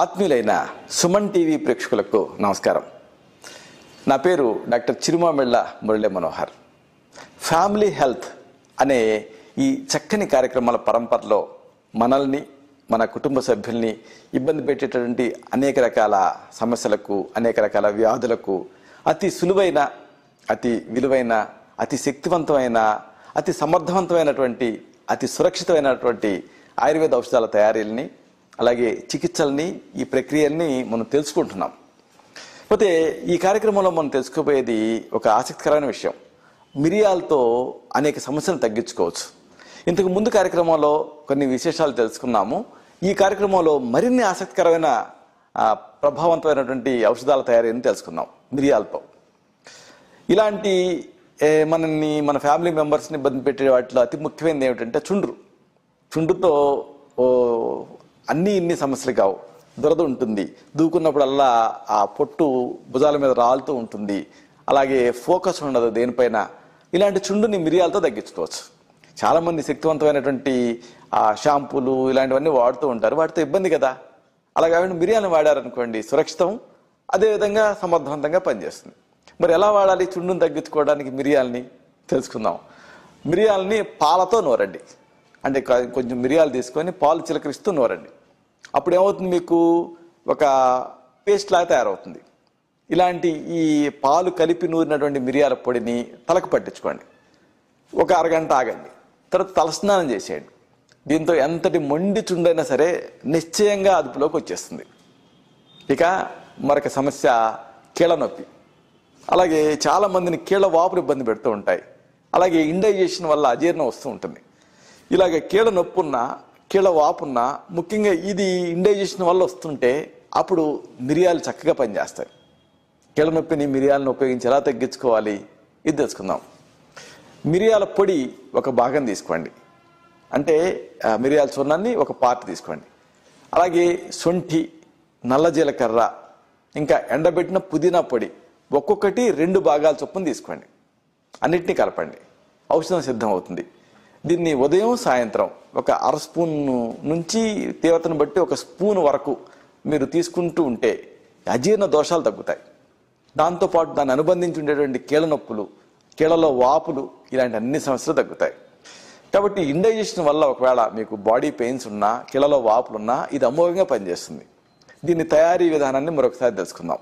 ఆత్మీయులైన Suman TV ప్రేక్షకులకు నమస్కారం. నా పేరు doctor Chirumamilla Murali Manohar. Family health అనే ఈ చక్కని కార్యక్రమాల పరంపరలో మనల్ని మన కుటుంబ సభ్యుల్ని ఇబ్బంది పెట్టేటటువంటి అనేక రకాల సమస్యలకు అనేక రకాల వ్యాధులకు అతి సులువైన అతి విలువైన అతి శక్తివంతమైన అతి సమర్థవంతమైనటువంటి అతి సురక్షితమైనటువంటి ఆయుర్వేద ఔషధాల తయారీలని అలాగే చికిత్సల్ని ఈ ప్రక్రియల్ని మనం తెలుసుకుంటున్నాం. పోతే ఈ కార్యక్రమంలో మనం తెలుసుకోబోయేది ఒక ఆసక్తికరమైన విషయం. మిరియాలతో అనేక సమస్యలను తగ్గించుకోవచ్చు. ఇంతకు ముందు కార్యక్రమంలో కొన్ని విశేషాలు తెలుసుకున్నాము. ఈ కార్యక్రమంలో మరిన్ని ఆసక్తికరమైన ప్రభావవంతమైనటువంటి ఔషధాల తయారీని తెలుసుకుందాం మిరియాలతో. ఇలాంటి మనల్ని మన ఫ్యామిలీ మెంబర్స్ని ఇబ్బంది పెట్టే వాటిలో అతి ముఖ్యమైనది ఏమిటంటే చుండ్రు. చుండ్రుతో అన్నీ ఇన్ని సమస్యలు కావు. దురద ఉంటుంది. దూకున్నప్పుడల్లా ఆ పొట్టు భుజాల మీద రాలుతూ ఉంటుంది. అలాగే ఫోకస్ ఉండదు దేనిపైన. ఇలాంటి చుండుని మిరియాలతో తగ్గించుకోవచ్చు. చాలామంది శక్తివంతమైనటువంటి ఆ షాంపూలు ఇలాంటివన్నీ వాడుతూ ఉంటారు. వాటితో ఇబ్బంది కదా. అలా కాకుండా మిరియాలను వాడారనుకోండి సురక్షితం అదేవిధంగా సమర్థవంతంగా పనిచేస్తుంది. మరి ఎలా వాడాలి చుండును తగ్గించుకోవడానికి మిరియాలని? తెలుసుకుందాం. మిరియాలని పాలతో నూరండి. అంటే కొంచెం మిరియాలు తీసుకొని పాలు చిలకరిస్తూ నూరండి. అప్పుడు ఏమవుతుంది మీకు? ఒక పేస్ట్ లాగా తయారవుతుంది. ఇలాంటి ఈ పాలు కలిపి నూరినటువంటి మిరియాల పొడిని తలకు పట్టించుకోండి. ఒక అరగంట ఆగండి. తర్వాత తలస్నానం చేసేయండి. దీంతో ఎంతటి మొండి చుండైనా సరే నిశ్చయంగా అదుపులోకి వచ్చేస్తుంది. ఇక మరొక సమస్య కీళ్ళ నొప్పి. అలాగే చాలా మందిని కీళ్ళ వాపులు ఇబ్బంది పెడుతూ ఉంటాయి. అలాగే ఇండైజేషన్ వల్ల అజీర్ణం వస్తూ ఉంటుంది. ఇలాగే కీళ్ళ నొప్పి ఉన్నా కీళ్ళ వాపున్నా ముఖ్యంగా ఇది ఇండైజేషన్ వల్ల వస్తుంటే అప్పుడు మిరియాలు చక్కగా పనిచేస్తాయి. కీళ్ళ నొప్పిని మిరియాలను ఉపయోగించి ఎలా తగ్గించుకోవాలి? ఇది తెలుసుకుందాం. మిరియాల పొడి ఒక భాగం తీసుకోండి. అంటే మిరియాల చూర్ణాన్ని ఒక పార్ట్ తీసుకోండి. అలాగే శొంఠి నల్ల జీలకర్ర ఇంకా ఎండబెట్టిన పుదీనా పొడి ఒక్కొక్కటి రెండు భాగాల చొప్పున తీసుకోండి. అన్నిటినీ కలపండి. ఔషధం సిద్ధం అవుతుంది దీన్ని ఉదయం సాయంత్రం ఒక అర స్పూన్ నుంచి తీవ్రతను బట్టి ఒక స్పూన్ వరకు మీరు తీసుకుంటూ ఉంటే అజీర్ణ దోషాలు తగ్గుతాయి. దాంతోపాటు దాన్ని అనుబంధించి ఉండేటువంటి కీళ్ళ నొప్పులు కీళ్ళలో వాపులు ఇలాంటి అన్ని సమస్యలు తగ్గుతాయి. కాబట్టి ఇండైజెషన్ వల్ల ఒకవేళ మీకు బాడీ పెయిన్స్ ఉన్నా కీళ్ళలో వాపులు ఉన్నా ఇది అమోఘంగా పనిచేస్తుంది. దీని తయారీ విధానాన్ని మరొకసారి తెలుసుకుందాం.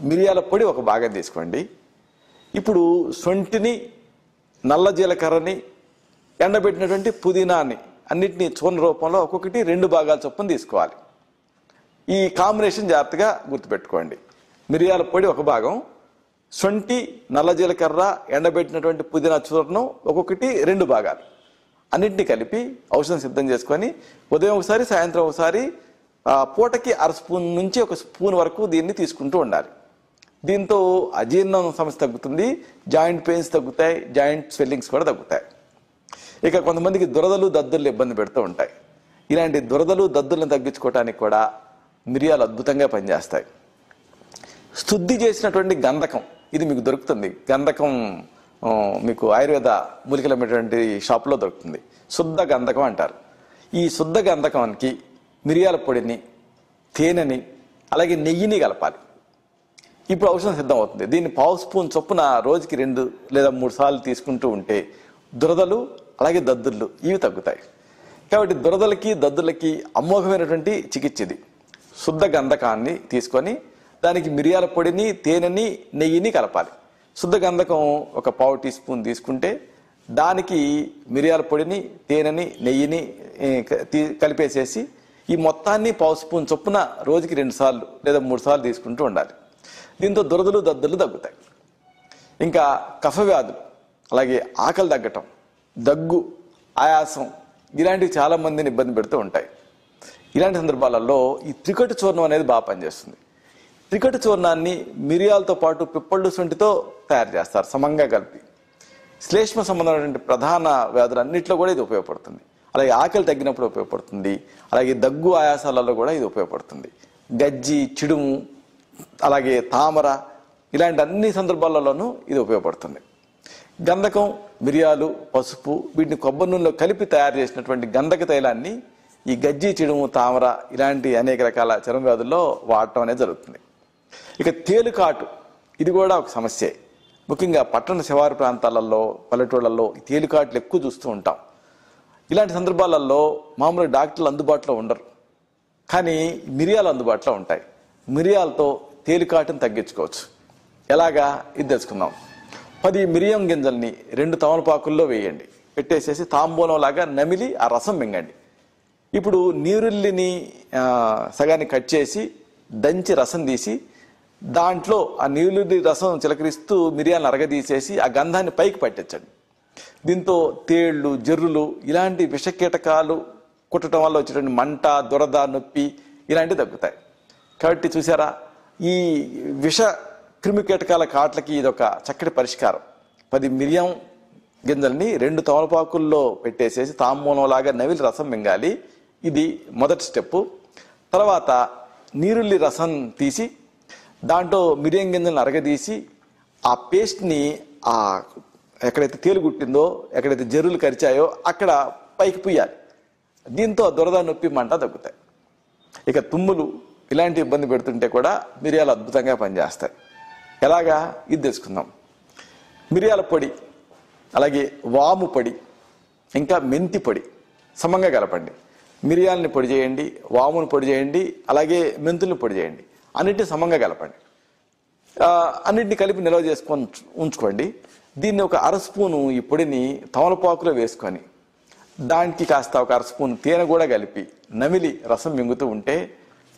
మిరియాల పొడి ఒక భాగం తీసుకోండి. ఇప్పుడు సొంటిని నల్ల జీలకర్రని ఎండబెట్టినటువంటి పుదీనాని అన్నిటినీ చూర్ణ రూపంలో ఒక్కొక్కటి రెండు భాగాల చొప్పున తీసుకోవాలి. ఈ కాంబినేషన్ జాగ్రత్తగా గుర్తుపెట్టుకోండి. మిరియాల పొడి ఒక భాగం సొంటి నల్ల జీలకర్ర ఎండబెట్టినటువంటి పుదీనా చూర్ణం ఒక్కొక్కటి రెండు భాగాలు. అన్నింటినీ కలిపి ఔషధం సిద్ధం చేసుకొని ఉదయం ఒకసారి సాయంత్రం ఒకసారి పూటకి అర స్పూన్ నుంచి ఒక స్పూన్ వరకు దీన్ని తీసుకుంటూ ఉండాలి. దీంతో అజీర్ణం సమస్య తగ్గుతుంది జాయింట్ పెయిన్స్ తగ్గుతాయి జాయింట్ స్వెల్లింగ్స్ కూడా తగ్గుతాయి. ఇక కొంతమందికి దురదలు దద్దులు ఇబ్బంది పెడుతూ ఉంటాయి. ఇలాంటి దురదలు దద్దులను తగ్గించుకోవటానికి కూడా మిరియాలు అద్భుతంగా పనిచేస్తాయి. శుద్ధి చేసినటువంటి గంధకం ఇది మీకు దొరుకుతుంది. గంధకం మీకు ఆయుర్వేద మూలికలమైనటువంటి షాప్లో దొరుకుతుంది. శుద్ధ గంధకం అంటారు. ఈ శుద్ధ గంధకానికి మిరియాల పొడిని తేనెని అలాగే నెయ్యిని కలపాలి. ఇప్పుడు ఔషధం సిద్ధం అవుతుంది దీన్ని పావు స్పూన్ చొప్పున రోజుకి రెండు లేదా మూడు సార్లు తీసుకుంటూ ఉంటే దురదలు అలాగే దద్దుర్లు ఇవి తగ్గుతాయి. కాబట్టి దురదలకి దద్దులకి అమోఘమైనటువంటి చికిత్స ఇది. శుద్ధ గంధకాన్ని తీసుకొని దానికి మిరియాల పొడిని తేనెని నెయ్యిని కలపాలి. శుద్ధ గంధకం ఒక పావు టీ స్పూన్ తీసుకుంటే దానికి మిరియాల పొడిని తేనెని నెయ్యిని తీ- కలిపేసేసి ఈ మొత్తాన్ని పావు స్పూన్ చొప్పున రోజుకి రెండు సార్లు లేదా మూడు సార్లు తీసుకుంటూ ఉండాలి. దీంతో దురదలు దద్దులు తగ్గుతాయి. ఇంకా కఫ వ్యాధులు అలాగే ఆకలి తగ్గటం. దగ్గు ఆయాసం ఇలాంటివి చాలా మందిని ఇబ్బంది పెడుతూ ఉంటాయి. ఇలాంటి సందర్భాలలో ఈ త్రికటి చూర్ణం అనేది బాగా పనిచేస్తుంది. త్రికటి చూర్ణాన్ని మిరియాలతో పాటు పిప్పళ్ళు సొంటితో తయారు చేస్తారు సమంగా కలిపి. శ్లేష్మ సంబంధమైనటువంటి ప్రధాన వ్యాధులన్నింటిలో కూడా ఇది ఉపయోగపడుతుంది. అలాగే ఆకలి తగ్గినప్పుడు ఉపయోగపడుతుంది. అలాగే దగ్గు ఆయాసాలలో కూడా ఇది ఉపయోగపడుతుంది. గజ్జి చిడుము అలాగే తామర ఇలాంటి అన్ని సందర్భాలలోనూ ఇది ఉపయోగపడుతుంది. గంధకం మిరియాలు పసుపు వీటిని కొబ్బరి నూనెలో కలిపి తయారు చేసినటువంటి గంధక తైలాన్ని ఈ గజ్జి చిడుము తామర ఇలాంటి అనేక రకాల చర్మ వ్యాధుల్లో వాడటం అనేది జరుగుతుంది. ఇక తేలుకాటు ఇది కూడా ఒక సమస్యే. ముఖ్యంగా పట్టణ శివారు ప్రాంతాలలో పల్లెటూళ్ళల్లో ఈ తేలికాట్లు ఎక్కువ చూస్తూ ఉంటాం. ఇలాంటి సందర్భాలలో మామూలు డాక్టర్లు అందుబాటులో ఉండరు. కానీ మిరియాలు అందుబాటులో ఉంటాయి. మిరియాలతో తేలికాటును తగ్గించుకోవచ్చు. ఎలాగా? ఇది తెలుసుకుందాం. పది మిరియం గింజల్ని రెండు తమలపాకుల్లో వేయండి. పెట్టేసేసి తాంబూలం లాగా నమిలి ఆ రసం మింగండి. ఇప్పుడు నీరుల్లిని సగాన్ని కట్ చేసి దంచి రసం తీసి దాంట్లో ఆ నీరుల్లి రసం చిలకరిస్తూ మిరియాలను అరగదీసేసి ఆ గంధాన్ని పైకి పట్టించండి. దీంతో తేళ్ళు జర్రులు ఇలాంటి విషకీటకాలు కుట్టడం వల్ల వచ్చేటువంటి మంట దురద నొప్పి ఇలాంటివి తగ్గుతాయి. కాబట్టి చూసారా ఈ విష క్రిమి కీటకాల కాట్లకి ఇది ఒక చక్కటి పరిష్కారం. పది మిరియం గింజల్ని రెండు తమలపాకుల్లో పెట్టేసేసి తాంబూలంలాగా నవిలి రసం మింగాలి. ఇది మొదటి స్టెప్ తర్వాత నీరుల్లి రసం తీసి దాంట్లో మిరియం గింజలను అరగదీసి ఆ పేస్ట్ని ఆ ఎక్కడైతే తేలు గుట్టిందో ఎక్కడైతే జరులు కరిచాయో అక్కడ పైకి పుయ్యాలి దీంతో దురద నొప్పి మంట తగ్గుతాయి. ఇక తుమ్ములు ఇలాంటి ఇబ్బంది పెడుతుంటే కూడా మిరియాలు అద్భుతంగా పనిచేస్తాయి. ఎలాగా? ఇది తెలుసుకుందాం. మిరియాల పొడి అలాగే వాము పొడి ఇంకా మెంతి పొడి సమంగా కలపండి. మిరియాలని పొడి చేయండి వామును పొడి చేయండి అలాగే మెంతుల్ని పొడి చేయండి. అన్నిటిని సమంగా కలపండి. అన్నింటిని అన్నిటిని కలిపి నిల్వ చేసుకొని ఉంచుకోండి. దీన్ని ఒక అర స్పూను ఈ పొడిని తమలపాకులో వేసుకొని దానికి కాస్త ఒక అర స్పూన్ తేనె కూడా కలిపి నమిలి రసం మింగుతూ ఉంటే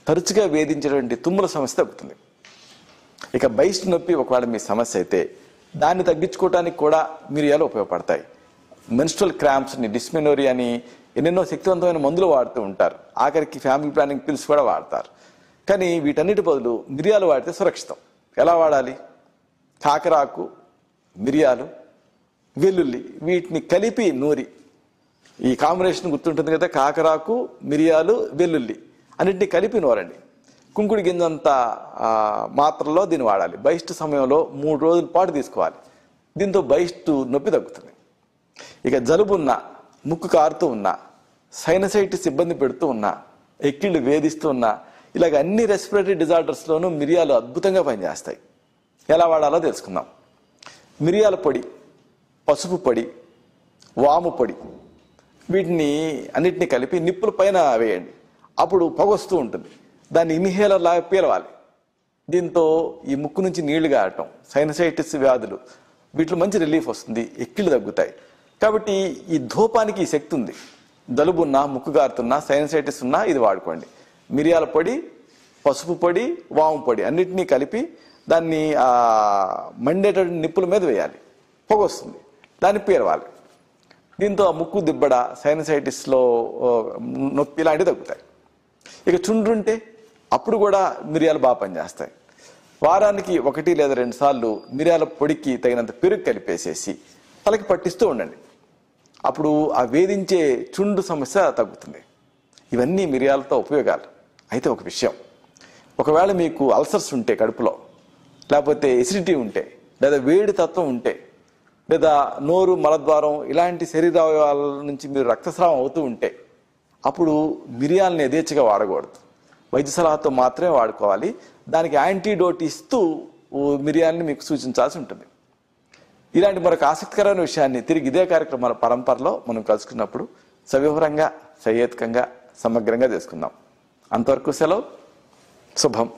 తరచుగా వేధించేటువంటి తుమ్ముల సమస్య తగ్గుతుంది. ఇక బైస్ట్ నొప్పి ఒకవేళ మీ సమస్య అయితే దాన్ని తగ్గించుకోవడానికి కూడా మిరియాలు ఉపయోగపడతాయి. మెన్స్ట్రల్ క్రాంప్స్ని డిస్మెనోరియాని ఎన్నెన్నో శక్తివంతమైన మందులు వాడుతూ ఉంటారు. ఆఖరికి ఫ్యామిలీ ప్లానింగ్ పిల్స్ కూడా వాడతారు. కానీ వీటన్నిటి బదులు మిరియాలు వాడితే సురక్షితం. ఎలా వాడాలి? కాకరాకు మిరియాలు వెల్లుల్లి వీటిని కలిపి నూరి. ఈ కాంబినేషన్ గుర్తుంటుంది కదా కాకరాకు మిరియాలు వెల్లుల్లి. అన్నింటినీ కలిపి నూరండి. కుంకుడి గింజంత మాత్రలో దీన్ని వాడాలి. బహిష్టు సమయంలో మూడు రోజుల పాటు తీసుకోవాలి. దీంతో బహిష్టు నొప్పి తగ్గుతుంది. ఇక జలుబు ఉన్నా ముక్కు కారుతూ ఉన్నా సైనసైటిస్ ఇబ్బంది పెడుతూ ఉన్నా ఎక్కిళ్ళు వేధిస్తూ ఉన్నా ఇలాగ అన్ని రెస్పిరేటరీ డిజార్డర్స్లోనూ మిరియాలు అద్భుతంగా పనిచేస్తాయి. ఎలా వాడాలో తెలుసుకుందాం. మిరియాల పొడి పసుపు పొడి వాము పొడి వీటిని అన్నిటినీ కలిపి నిప్పుల పైన వేయండి. అప్పుడు పొగొస్తూ ఉంటుంది. దాన్ని ఇన్హేలర్ లాగా పీలవాలి. దీంతో ఈ ముక్కు నుంచి నీళ్ళు గారటం సైనసైటిస్ వ్యాధులు వీటిలో మంచి రిలీఫ్ వస్తుంది ఎక్కిళ్ళు తగ్గుతాయి. కాబట్టి ఈ ధూపానికి ఈ శక్తి ఉంది. జలుబు ఉన్నా ముక్కు గారుతున్నా సైనసైటిస్ ఉన్నా ఇది వాడుకోండి. మిరియాల పొడి పసుపు పొడి వాము పొడి అన్నిటినీ కలిపి దాన్ని మండేట మండేటటువంటి నిప్పుల మీద వేయాలి. పొగ వస్తుంది. దాన్ని పేరవాలి దీంతో ఆ ముక్కు దిబ్బడ సైనసైటిస్లో నొప్పి ఇలాంటివి తగ్గుతాయి. ఇక చుండ్రుంటే అప్పుడు కూడా మిరియాలు బాగా పనిచేస్తాయి. వారానికి ఒకటి లేదా రెండు సార్లు మిరియాల పొడికి తగినంత పెరుగు కలిపేసేసి తలకి పట్టిస్తూ ఉండండి. అప్పుడు ఆ వేధించే చుండు సమస్య తగ్గుతుంది. ఇవన్నీ మిరియాలతో ఉపయోగాలు. అయితే ఒక విషయం. ఒకవేళ మీకు అల్సర్స్ ఉంటే కడుపులో లేకపోతే ఎసిడిటీ ఉంటే లేదా వేడి తత్వం ఉంటే లేదా నోరు మలద్వారం ఇలాంటి శరీరావయవాల నుంచి మీరు రక్తస్రావం అవుతూ ఉంటే అప్పుడు మిరియాలని యథేచ్ఛగా వాడకూడదు. వైద్య సలహాతో మాత్రమే వాడుకోవాలి. దానికి యాంటీడోట్ ఇస్తూ మిరియాన్ని మీకు సూచించాల్సి ఉంటుంది. ఇలాంటి మరొక ఆసక్తికరమైన విషయాన్ని తిరిగి ఇదే కార్యక్రమాల పరంపరలో మనం కలుసుకున్నప్పుడు సవివరంగా సహేతుకంగా సమగ్రంగా చేసుకుందాం. అంతవరకు సెలవు. శుభం.